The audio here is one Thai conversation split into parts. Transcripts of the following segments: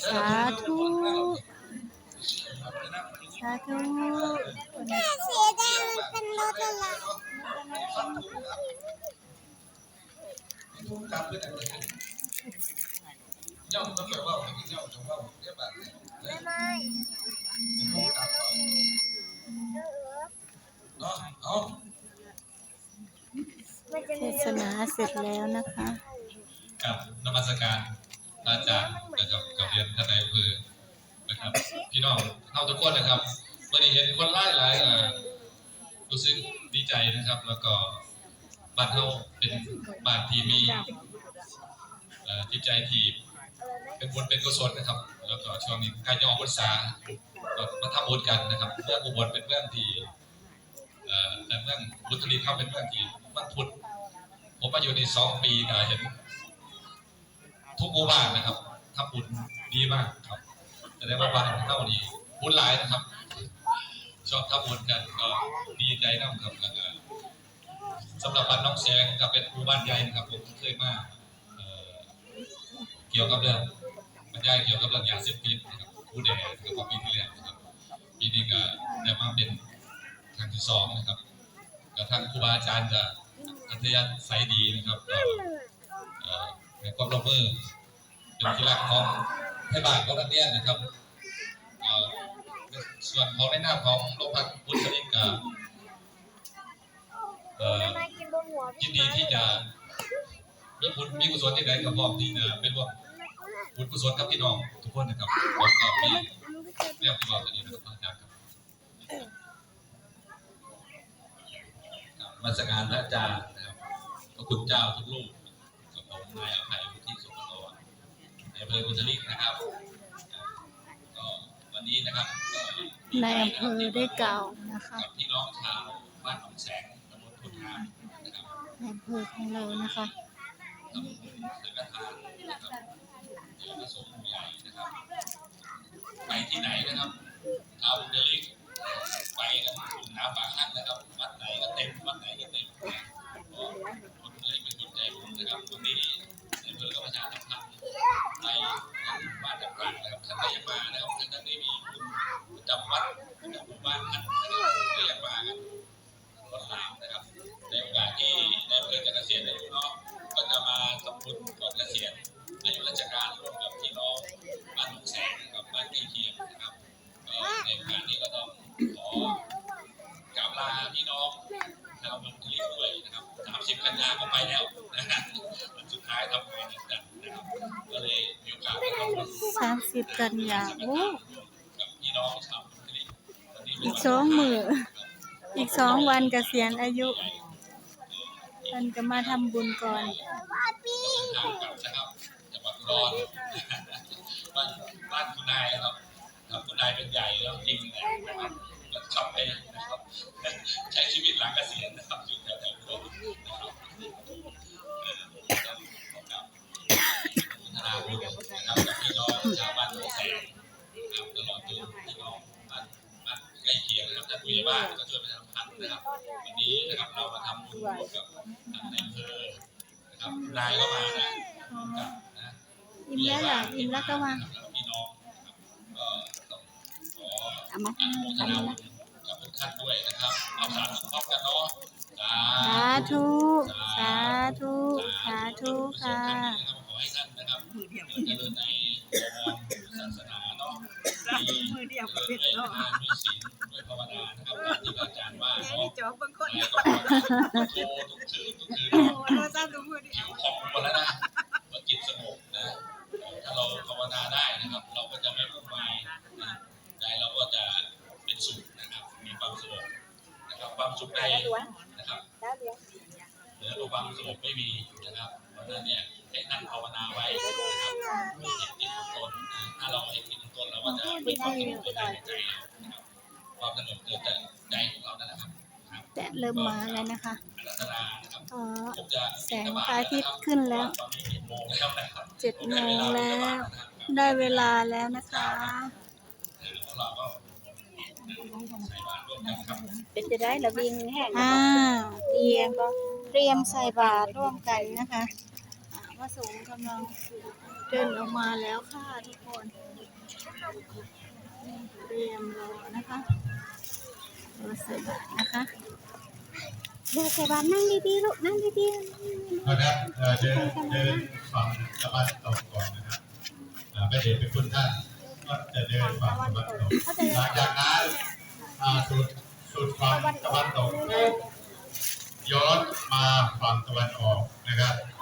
สาธุสาธุสีแดงมันเป็นรถอะไรย่อมต้องแบบว่าย่อมต้องว่าเรียบร้อยไม่ไม่เนาะเอามันจะเทมีศนาเสร็จแล้วนะคะ กับนมัสการ อาจารย์นะครับกับเรียนท่านนายอำเภอนะครับ พี่น้องเท่าทุกคนนะครับเมื่อได้เห็นคนไล่หลายอ่ารู้สึกดีใจนะครับ แล้วก็บ้านเฮาเป็นบ้านที่มีเอ่อจิตใจที่เป็นบุญเป็นกุศลนะครับ แล้วก็ช่วงนี้ใกล้จะออกพรรษาก็มาทำบุญกันนะครับเมืองอุบลเป็นเมืองที่เอ่อแต่เมืองบุตรีเขาเป็นเมืองที่เมืองพุทธผมมาอยู่ในสองปีก็เห็น ทุกหมู่บ้านนะครับทำบุญดีมากครับแต่ได้ว่าบ้านเท่านี้บุญหลายนะครับ ชอบทำบุญกันก็ดีใจนะครับแล้วก็สำหรับบ้านน้องแสงก็เป็นหมู่บ้านใหญ่นะครับ ผมเคยมาเเกี่ยวกับเรื่องบรรยายเกี่ยวกับเรื่องยาเสพติดนะครับผู้แดงกับปีที่แล้วนะครับปีนี้ก็ได้มาเป็นครั้งที่สองนะครับกับทางครูบาอาจารย์จะอัธยาศัยดีนะครับ ก็เอ่อในความร่วมมือเป็นที่รักของให้บ้านของนักเรียนนะครับเอ่อในส่วนของในหน้าของโรงพักพุทธลิกาเอ่อไม่กินบนหัวยินดีที่จะมีบุญมีกุศลที่ใดกับพร้อมที่จะเป็นร่วมบุญกุศลกับพี่น้องทุกคนนะครับผมก็มีเรียกพี่น้องตัวนี้นะครับอาจารย์ครับครับมาสการพระอาจารย์นะครับพระคุณเจ้าทุกรูปกับผมนายอภัยวุฒิสุขโตในอำเภอบุญทลิกนะครับก็วันนี้นะครับก็ดีใจในอำเภอได้กล่าวนะคะกับพี่น้องชาวบ้านหนองแสงตำบลพุทธานะครับในอำเภอของเรานะคะทำบุญสังฆทานนะครับเดี๋ยวพระสงฆ์ผู้ใหญ่นะครับ ไปที่ไหนนะครับชาวบุญทลิกไปกันถุงน้ำปากคันนะครับ กันยาโอ้กับพี่น้องชาวเมืองทลีวันนี้เป็นอีกวันสองมืออีกสองวันเกษียณอายุท่านก็มาทำบุญก่อนทางกลับนะครับจังหวัดอุดรบ้านบ้านคุณนายครับครับคุณนายเป็นใหญ่แล้วจริงนะครับแล้วชอบไปนะครับ ใช้ชีวิตหลังเกษียณนะครับอยู่แถวแถวอุดรนะครับเออต้องขอกราบพัฒ นาบุญนะครับพี่น้องชาวบ้านหนอแสงนะครับตลอดจนพี่น้องบ้านบ้านใกล้เคียงนะครับท่านผู้ใหญ่บ้านก็ช่วยประชาสัมพันธ์นะครับ วันนี้นะครับเรามาทำบุญร่วมกับท่านในอำเภอนะครับนายก็มานะกับนะอิ่มแล้วเหรออิ่มแล้วก็มาพี่น้องนะครับก็ต้องขออนุโมทนาบุญกับทุกท่านด้วยนะครับเอาสาธุพร้อมกันเนาะสาธุ สาธุ สาธุค่ะ ให้ท่านนะครับเจริญในวรศาสนาเนาะมีมือเดียวกับเพชรเนาะมีศีลด้วยภาวนานะครับที่อาจารย์ว่าเนาะจอบบางคนแล้วก็โทรทุกคืนทุกคืนโอ้ ของตนเราก็จะมีความสงบเกิดในใจเรานะครับความสงบเกิดจากใจของเรานั่นแหละครับครับแดดเริ่มมาแล้วนะคะอรัตนานะครับอ๋อผมจะแสงพระอาทิตย์ขึ้นแล้วตอนนี้เจ็ดโมงแล้วนะครับเจ็ดโมงแล้ว ได้เวลาแล้วนะคะพวกเราก็ใส่บาตรร่วมกันครับเป็นจะได้ระวิงแห้งอ่าเตรียมเตรียมใส่บาตรร่วมกันนะคะอ่าพระสงฆ์กำลัง เดินออกมาแล้วค่ะทุกคนเตรียมรอนะคะรอใส่บาตรนะคะเดี๋ยวใส่บาตรนั่งดีๆลูกนั่งดีนะครับเอ่อเดินเดินฝั่งตะวันตกก่อนนะครับอ่าพระเดชเป็นคุณท่านก็จะเดินฝั่งตะวันตกหลังจากนั้นอ่าสุดสุดฝั่งตะวันตกปุ๊บย้อนมาฝั่งตะวันออกนะครับห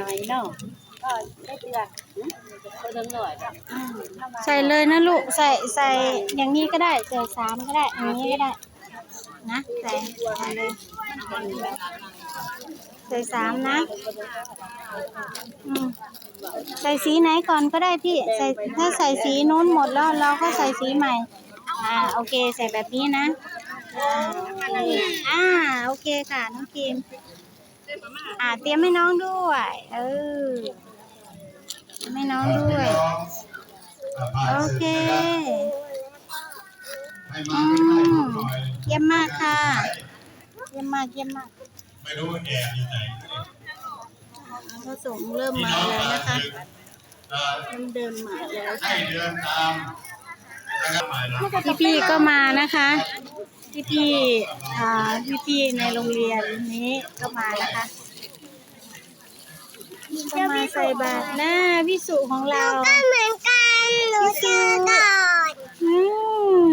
น่อยเนาะก็ได้เดือนก็เดือนหน่อยแบบใส่เลยนะลูก ใส่ใส่อย่างนี้ก็ได้ใส่สามก็ได้ อย่างนี้ก็ได้ นะใส่ใส่เลยใส่สามนะอืมใส่สีไหนก่อนก็ได้พี่ ใส่ถ้าใส่สีนู้นหมดแล้วเราก็ใส่สีใหม่ อ่าโอเคใส่แบบนี้นะอ่าอ่าโอเคค่ะน้องพิมอ่าเตรียมให้น้องด้วยเออเตรียมให้น้องด้วย โอเคให้มาใกล้ๆผมหน่อยเยี่ยมมากค่ะเยี่ยมมากเยี่ยมมากไม่รู้ว่าแอบอยู่ไหนพระสงฆ์เริ่มพี่มาน้องแล้วมานะคะถึงเอ่อเริ่มเดินมาแล้วให้เดินตามนะ พี่พี่ก็มานะคะ พี่พี่อ่าพี่พี่ในโรงเรียนนี้ก็มานะคะก็มาใส่บาตรหน้าพี่สุของเราก็เหมือนกันหนูชื่อดอดอืม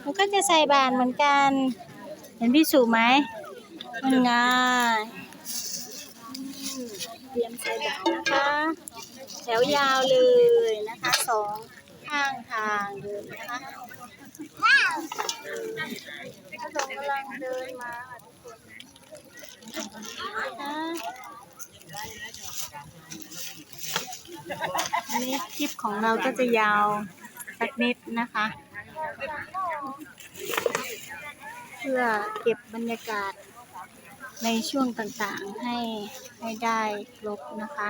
หนูก็จะใส่บาตรเหมือนกัน เห็นพี่สุไหมมันงอืมเตรียมใส่บาตรนะคะ แถวยาวเลยนะคะสอง ข้างทางเลยนนะคะพระสงฆ์กำลังเดินมาค่ะทุกคนอันนี้คลิปของเราก็จะยาวสักนิดนะคะ เพื่อเก็บบรรยากาศในช่วงต่างๆให้ให้ได้ครบนะคะ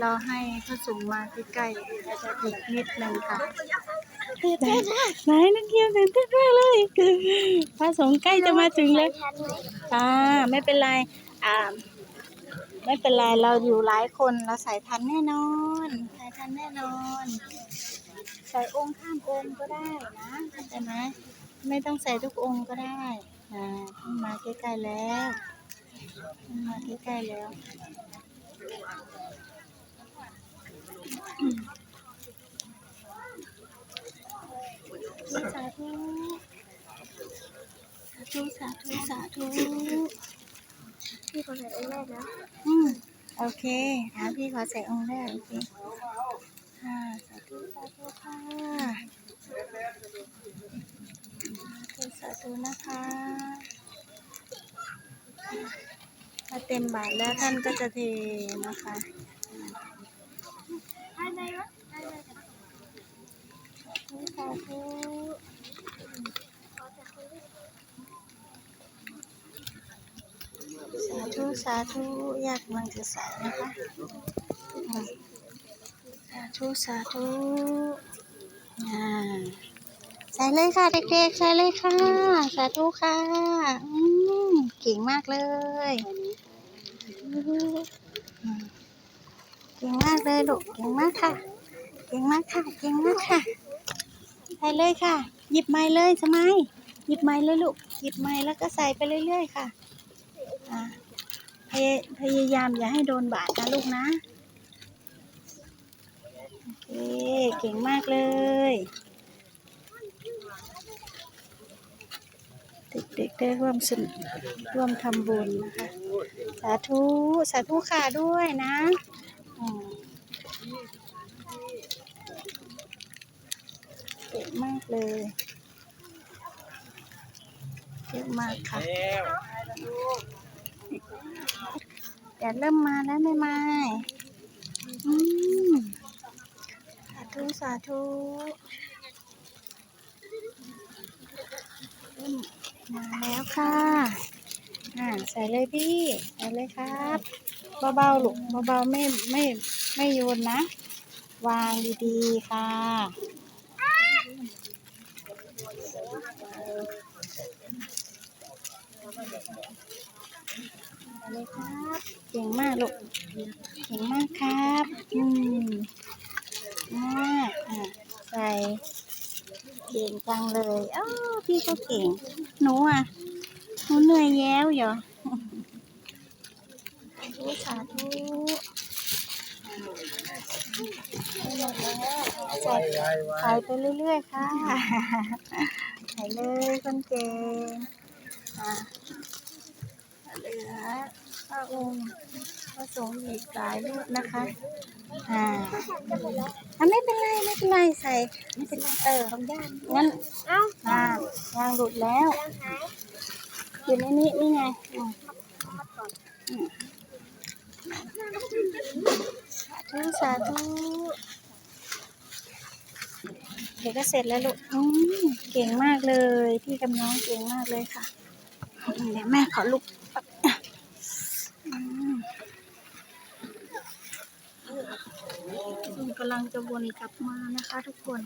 เราให้พระสงฆ์มาใกล้ๆอีกนิดนึงค่ะไหนนักเรียนตื่นเต้นมากเลยพระสงฆ์ใกล้จะมาถึงแล้วอ่าไม่เป็นไรอ่าไม่เป็นไรเราอยู่หลายคนเราใส่ทันแน่นอนใส่ทันแน่นอนใส่องค์ข้ามองค์ก็ได้นะเข้าใจไหมไม่ต้องใส่ทุกองค์ก็ได้อ่ามาใกล้ๆแล้วขึ้น มาใกล้ๆแล้วสาธุสาธุสาธุสาธุพี่คนไหนองค์แรกนะอืมโอเคอะพี่ขอใส่องค์แรกโอเคค่ะสาธุสาธุค่ะสาธุสาธุนะคะ ถ้าเต็มบาทแล้วท่านก็จะเทนะคะสาธุสาธุสาธุอยากกำลังจะใสนะคะสาธุสาธุอ่าใส่เลยค่ะเด็กๆใส่เลยค่ะ สาธุค่ะอืมเก่งมากเลย เก่งมากเลยลูกเก่งมากค่ะ เก่งมากค่ะ เก่งมากค่ะใส่เลยค่ะ หยิบไม้เลยสมัยหยิบไม้เลยลูก หยิบไม้แล้วก็ใส่ไปเรื่อยๆค่ะพยพยายามอย่าให้โดนบาดนะลูกนะ โอเค เก่งมากเลย เด็กๆได้ร่วมสนร่วมทำบุญนะคะ สาธุ สาธุค่ะด้วยนะอืมเก่งมากเลยเก่งมากค่ะแดดเริ่มมาแล้วไม่ไม่สาธุ สาธุเริ่ มาแล้วค่ะอ่าใส่เลยพี่ใส่เลยครับเบาๆลูกเบาๆไม่ไม่ไม่โยนนะ วางดีๆค่ะเลยครับเก่งมากลูกเก่งมากครับ อืมมากอะใส่ เก่งจังเลยอ้าพี่ก็เก่ง หนูอะ หนูเหนื่อยแย้วเหรอสาธุสาธุใส่ใส่ไปเรื่อยๆค่ะใส่เลยคนเก่งอะเหลือพระองค์พระสงฆ์อีกหลายรูปนะคะ อ่าอะไม่เป็นไรไม่เป็นไรใส่ไม่เป็นไรเออของย่านงั้นเอ้าอ่ายางหลุดแล้วยังหายอยู่ในนี้นี่ไงอืมสาธุสาธุเดี๋ยวก็เสร็จแล้วลูกอืมเก่งมากเลย พี่กับน้องเก่งมากเลยค่ะอืมเดี๋ยวแม่ขอลุกอืม พี่กำลังจะวนกลับมานะคะทุกคน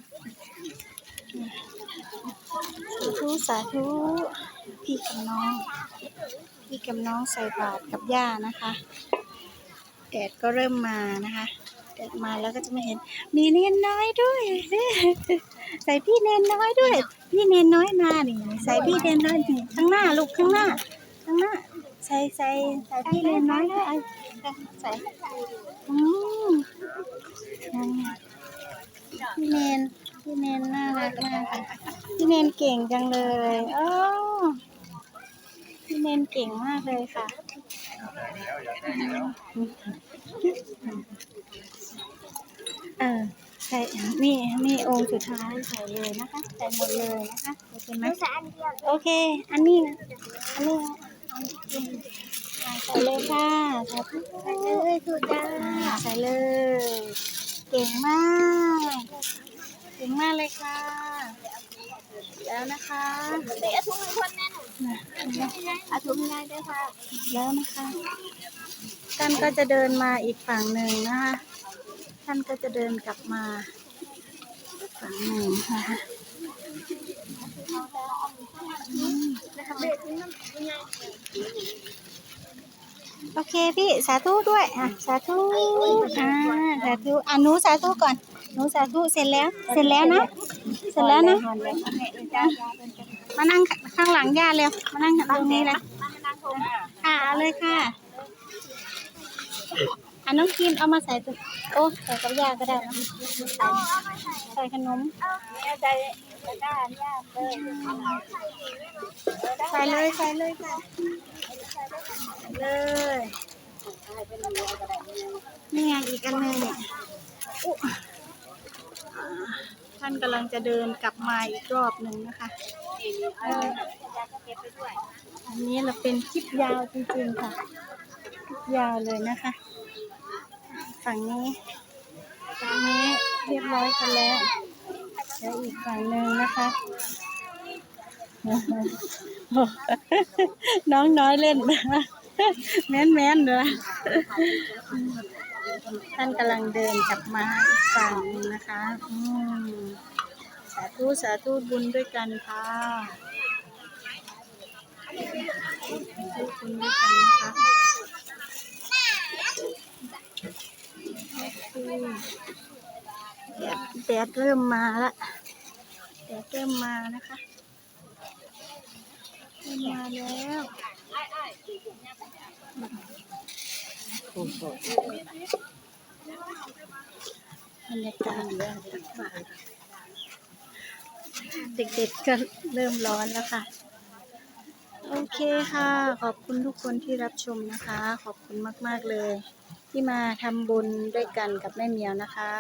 สาธุสาธุพี่กับน้อง พี่กับน้องใส่บาตรกับย่านะคะแดดก็เริ่มมานะคะแดดมาแล้วก็จะไม่เห็น มีเนนน้อยด้วยใส่พี่เนนน้อยด้วย พี่เนนน้อยมานี่ใส่พี่เนนน้อยนี่ข้างหน้าลูกข้างหน้า ข้างหน้า ใส่ใส่ใส่พี่เนนน้อยด้วย ใส่อืมนี่เนนพี่เนนน่ารักมากค่ะพี่เนนเก่งจังเลยโอ้พี่เนนเก่งมากเลยค่ะเออใส่นี่นี่องค์สุดท้ายใส่เลยนะคะใส่หมดเลยนะคะโอเคไหมโอเค อันนี้นะอันนี้ ใส่เลยค่ะใส่เลยสุดจ้าอ่าใส่เลย เก่งมาก เก่งมากเลยค่ะ แล้วนะคะเดี๋ยวทุกคนแน่นนะเอาทุกง่ายด้วยค่ะ แล้วนะคะท่านก็จะเดินมาอีกฝั่งหนึ่งนะคะท่านก็จะเดินกลับมา ฝั่งหนึ่งนะคะอืม โอเคพี่สาธุด้วยอะสาธุอ่าสาธุอะหนูสาธุก่อนหนูสาธุเสร็จแล้ว เสร็จแล้วนะเสร็จแล้วนะมานั่งข้างหลังย่าเร็วมานั่งตรงนี้เลยค่ะเอาเลยค่ะอะน้องกินเอามาใส่ตัวโอ้ใส่กับย่าก็ได้นะใส่ขนมใจตะกร้าย่าเลยใส่เลยใส่เลยค่ะใส่เลย นี่ไงอีกอันหนึงเนี่ยอุ๊อ่าท่านกำลังจะเดินกลับมาอีกรอบหนึ่งนะคะอันนี้เราเป็นคลิปยาวจริงๆค่ะ คลิปยาวเลยนะคะ ฝั่งนี้ฝั่งนี้เรียบร้อยกันแล้วแล้วอีกฝั่งหนึ่งนะคะน้องน้อยเล่นนะ แม่นแม่นเลยท่านกำลังเดินกลับมาอีกฝั่งนึงนะคะอืมสาธุสาธุบุญด้วยกันค่ะบุญด้วยกันนะคะแดดแดดเริ่มมาละแดดเริ่มมานะคะเริ่มมาแล้ว บรรยากาศเด็กๆก็เริ่มร้อนแล้วค่ะ โอเคค่ะ ขอบคุณทุกคนที่รับชมนะคะ ขอบคุณมากๆเลย ที่มาทำบุญด้วยกันกับแม่เมียวนะคะ